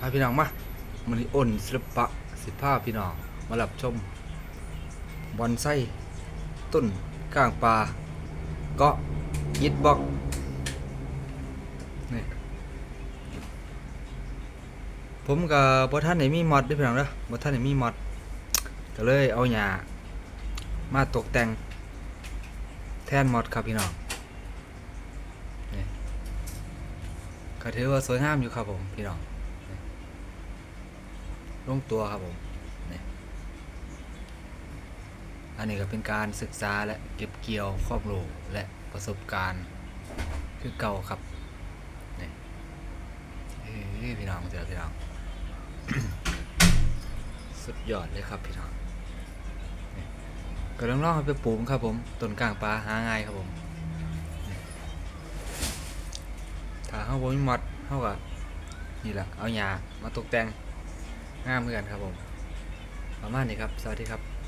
พาพี่น้องมามันนี้อ่นศิลปะสิภาพี่น้องมารับชมบอนไส้ต้นก้างปลาเก็ยิดบอกนี่ผมกับบท่านไหนมีมอดด้วยพี่น้องเด้อบท่านไหนมีมอดก็เลยเอาหญ้ามาตกแต่งแทนมอดครับพี่น้องนี่ก็ถือว่าสวยงามอยู่ครับผมพี่น้อง ลงตัวครับผมนี่อันนี้ก็เป็นการศึกษาและเก็บเกี่ยวความรู้และประสบการณ์คือเก่าครับนี่พี่น้องเจอพี่น้องสุดยอดเลยครับพี่น้องก็ลองลองเอาไปปลูกครับผมต้นกลางปลาหาง่ายครับผมถ้าเขาบ่มีมอดเขาก็นี่แหละเอาหญ้ามาตกแต่ง งามเหมือนกันครับผมประมาณนี้ครับ สวัสดีครับ